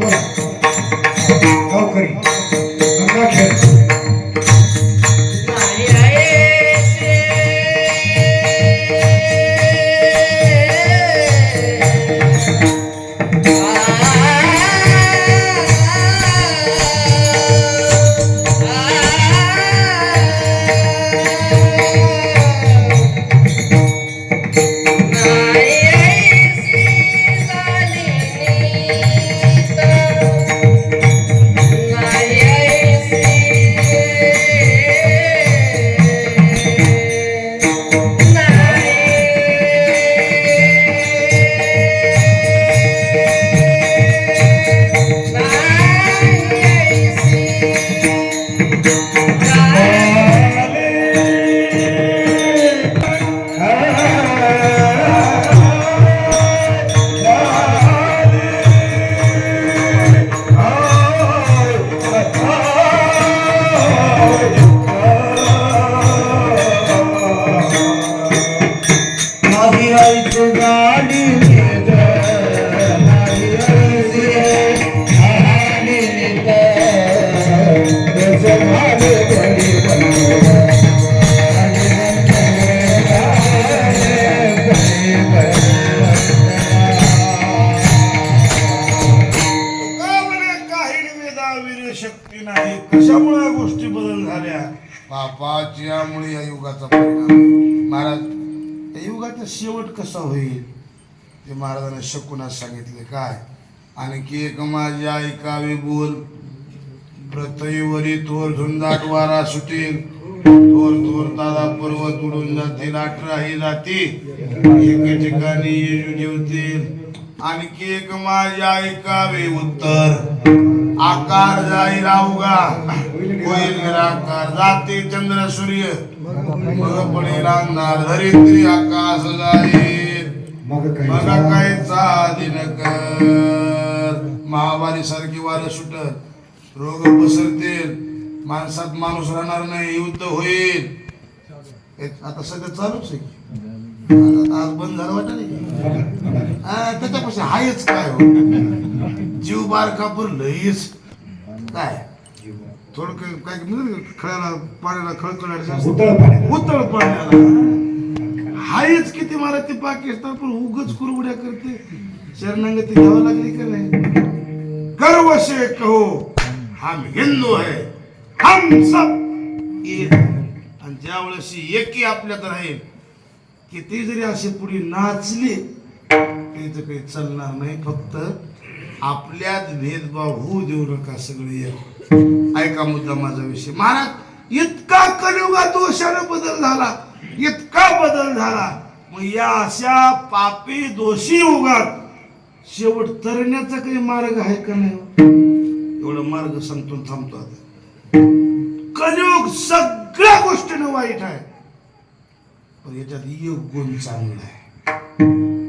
बोला कशामुळे या गोष्टी बदल झाल्या पापाच्यामुळे या युगाचा परिणाम महाराज या युगाचा शेवट कसा होईल? ते महाराजांनी शकुनात सांगितले काय? आणखी एक माझी ऐकावे बोल. प्रतईवरी थोर झुंजाट वारा सुटेल. थोर थोर दादा पर्वत उडून जातील अठराही जाती. एक ठिकाणी येऊन जेवतील आणखी एक माझी ऐकावे उत्तर. आकार जाई राहुगा। होईल निराकार. जाते चंद्र सूर्य। मग पडेल अंधार धरित्री आकाश जाईल मग मग काय कायचा दिनकर महामारी सारखी वारं सुटत. रोग पसरतील. माणसात माणूस राहणार नाही. युद्ध होईल. आता सध्या चालूच आहे. आज बंद झालं वाटत त्याच्यापासून हायच काय हो? जीव बारका पण लईच काय? थोडं काय काय म्हणतात ना, खळ्याला पाण्याला खळखळ उतळ पाण्याला. हायच किती मला ते पाकिस्तान पण उगच कुरबड्या करते. शरणागती घ्यावं लागली का नाही? गर्व से कहो हम हिंदू है हम सब एक. है. आणि ज्यावेळेस एकी आपल्यात राहील किती जरी असे पुढे नाचले त्याचं काही चालणार नाही फक्त आपल्यात भेदभाव होऊ देऊ नका सगळे ऐका मुद्दा माझा विषय. महाराज इतका कलियुगात दोषाने बदल झाला. इतका बदल झाला. मग या अशा पापी दोषी युगात शेवट तरण्याचा काही मार्ग आहे का नाही? एवढा मार्ग सांगतो थांबतो आता. कलियुग सगळ्या गोष्टीनं वाईट आहे. पण याच्यात योग गुण चांगला आहे.